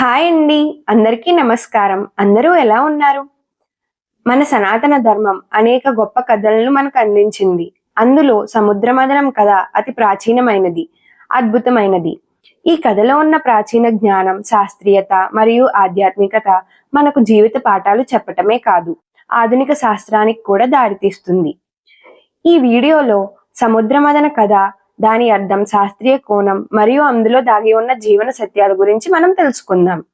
Hi అండి. అందరికీ నమస్కారం. అందరూ ఎలా ఉన్నారు? మన సనాతన ధర్మం అనేక గొప్ప కథలను మనకు అందించింది. అందులో సముద్రమదనం కథ అతి ప్రాచీనమైనది అద్భుతమైనది. ఈ కథలో ఉన్న ప్రాచీన జ్ఞానం శాస్త్రీయత మరియు ఆధ్యాత్మికత మనకు జీవిత పాఠాలు చెప్పటమే కాదు ఆధునిక శాస్త్రానికి కూడా దారితీస్తుంది. ఈ వీడియోలో సముద్రమదన కథ దాని అర్థం శాస్త్రీయ కోణం మరియు అందులో దాగి ఉన్న జీవన సత్యాల గురించి మనం తెలుసుకుందాం.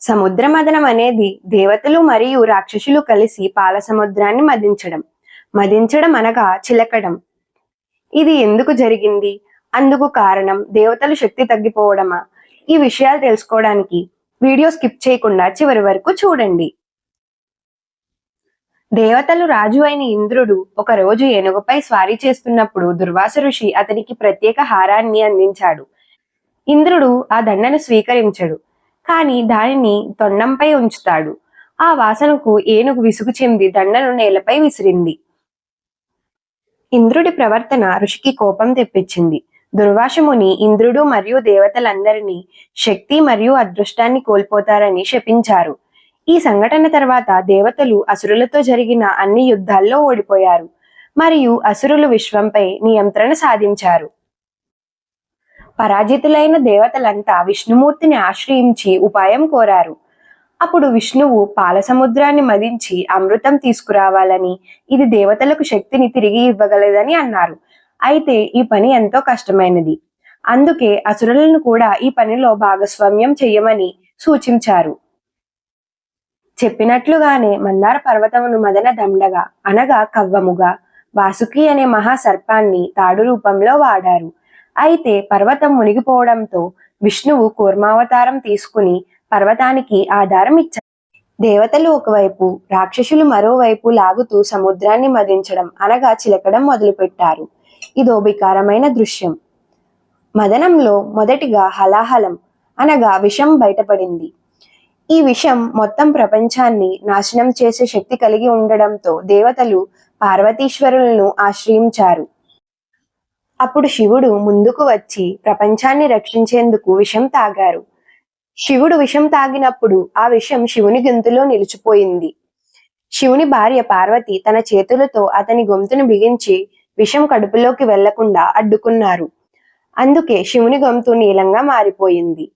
సముద్ర మదనం అనేది దేవతలు మరియు రాక్షసులు కలిసి పాల సముద్రాన్ని మదించడం. మదించడం అనగా చిలకడం. ఇది ఎందుకు జరిగింది? అందుకు కారణం దేవతలు శక్తి తగ్గిపోవడమా? ఈ విషయాలు తెలుసుకోవడానికి వీడియో స్కిప్ చేయకుండా చివరి వరకు చూడండి. దేవతలు రాజు అయిన ఇంద్రుడు ఒక రోజు ఏనుగుపై స్వారీ చేస్తున్నప్పుడు దుర్వాస ఋషి అతనికి ప్రత్యేక హారాన్ని అందించాడు. ఇంద్రుడు ఆ దండను స్వీకరించడు కాని దానిని తొండంపై ఉంచుతాడు. ఆ వాసనకు ఏనుగు విసుగు చెంది దండను నేలపై విసిరింది. ఇంద్రుడి ప్రవర్తన ఋషికి కోపం తెప్పించింది. దుర్వాసముని ఇంద్రుడు మరియు దేవతలందరినీ శక్తి మరియు అదృష్టాన్ని కోల్పోతారని శపించారు. ఈ సంఘటన తర్వాత దేవతలు అసురులతో జరిగిన అన్ని యుద్ధాల్లో ఓడిపోయారు. మరియు అసురులు విశ్వంపై నియంత్రణ సాధించారు. పరాజితులైన దేవతలంతా విష్ణుమూర్తిని ఆశ్రయించి ఉపాయం కోరారు. అప్పుడు విష్ణువు పాల సముద్రాన్ని మదించి అమృతం తీసుకురావాలని ఇది దేవతలకు శక్తిని తిరిగి ఇవ్వగలదని అన్నారు. అయితే ఈ పని ఎంతో కష్టమైనది. అందుకే అసురులను కూడా ఈ పనిలో భాగస్వామ్యం చెయ్యమని సూచించారు. చెప్పినట్లుగానే మందార పర్వతమును మదన దండగా అనగా కవ్వముగా వాసుకి అనే మహాసర్పాన్ని తాడు రూపంలో వాడారు. అయితే పర్వతం మునిగిపోవడంతో విష్ణువు కూర్మావతారం తీసుకుని పర్వతానికి ఆధారం ఇచ్చారు. దేవతలు ఒకవైపు రాక్షసులు మరోవైపు లాగుతూ సముద్రాన్ని మదించడం అనగా చిలకడం మొదలుపెట్టారు. ఇదో వికారమైన దృశ్యం. మదనంలో మొదటిగా హలాహలం అనగా విషం బయటపడింది. ఈ విషం మొత్తం ప్రపంచాన్ని నాశనం చేసే శక్తి కలిగి ఉండడంతో దేవతలు పార్వతీశ్వరులను ఆశ్రయించారు. అప్పుడు శివుడు ముందుకు వచ్చి ప్రపంచాన్ని రక్షించేందుకు విషం తాగారు. శివుడు విషం తాగినప్పుడు ఆ విషం శివుని గొంతులో నిలిచిపోయింది. శివుని భార్య పార్వతి తన చేతులతో అతని గొంతును బిగించి విషం కడుపులోకి వెళ్ళకుండా అడ్డుకున్నారు. అందుకే శివుని గొంతు నీలంగా మారిపోయింది.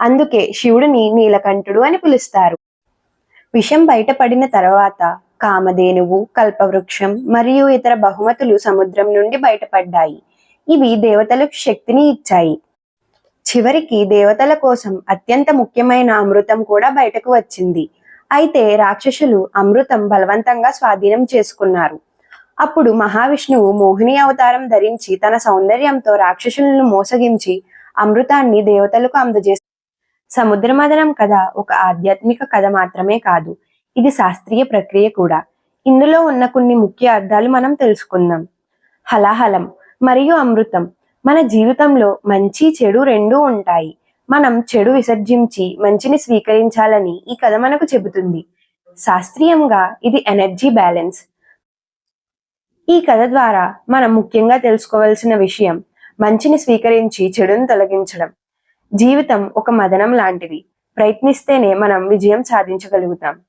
అందుకే శివుడిని నీలకంఠుడు అని పిలుస్తారు. విషం బయటపడిన తర్వాత కామధేనువు కల్పవృక్షం మరియు ఇతర బహుమతులు సముద్రం నుండి బయటపడ్డాయి. ఇవి దేవతలకు శక్తిని ఇచ్చాయి. చివరికి దేవతల కోసం అత్యంత ముఖ్యమైన అమృతం కూడా బయటకు వచ్చింది. అయితే రాక్షసులు అమృతం బలవంతంగా స్వాధీనం చేసుకున్నారు. అప్పుడు మహావిష్ణువు మోహిని అవతారం ధరించి తన సౌందర్యంతో రాక్షసులను మోసగించి అమృతాన్ని దేవతలకు అందజేస్తారు సముద్రమదనం కథ ఒక ఆధ్యాత్మిక కథ మాత్రమే కాదు. ఇది శాస్త్రీయ ప్రక్రియ కూడా. ఇందులో ఉన్న కొన్ని ముఖ్య అర్థాలు మనం తెలుసుకుందాం. హలాహలం మరియు అమృతం మన జీవితంలో మంచి చెడు రెండూ ఉంటాయి. మనం చెడు విసర్జించి మంచిని స్వీకరించాలని ఈ కథ మనకు చెబుతుంది. శాస్త్రీయంగా ఇది ఎనర్జీ బ్యాలెన్స్. ఈ కథ ద్వారా మనం ముఖ్యంగా తెలుసుకోవాల్సిన విషయం మంచిని స్వీకరించి చెడును తొలగించడం. జీవితం ఒక మదనం లాంటిది. ప్రయత్నిస్తేనే మనం విజయం సాధించగలుగుతాం.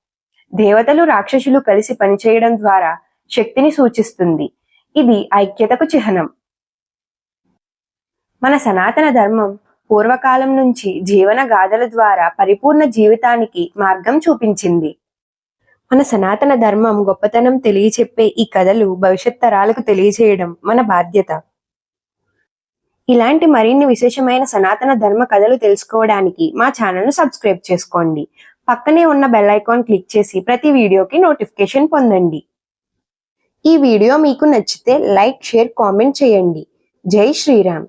దేవతలు రాక్షసులు కలిసి పనిచేయడం ద్వారా శక్తిని సూచిస్తుంది. ఇది ఐక్యతకు చిహ్నం. మన సనాతన ధర్మం పూర్వకాలం నుంచి జీవన గాథల ద్వారా పరిపూర్ణ జీవితానికి మార్గం చూపించింది. మన సనాతన ధర్మం గొప్పతనం తెలియచెప్పే ఈ కథలు భవిష్యత్ తరాలకు తెలియచేయడం మన బాధ్యత. ఇలాంటి మరిన్ని విశేషమైన సనాతన ధర్మ కథలు తెలుసుకోవడానికి మా ఛానల్ను సబ్స్క్రైబ్ చేసుకోండి. పక్కనే ఉన్న బెల్ ఐకాన్ క్లిక్ చేసి ప్రతి వీడియోకి నోటిఫికేషన్ పొందండి. ఈ వీడియో మీకు నచ్చితే లైక్ షేర్ కామెంట్ చేయండి. జై శ్రీరామ్.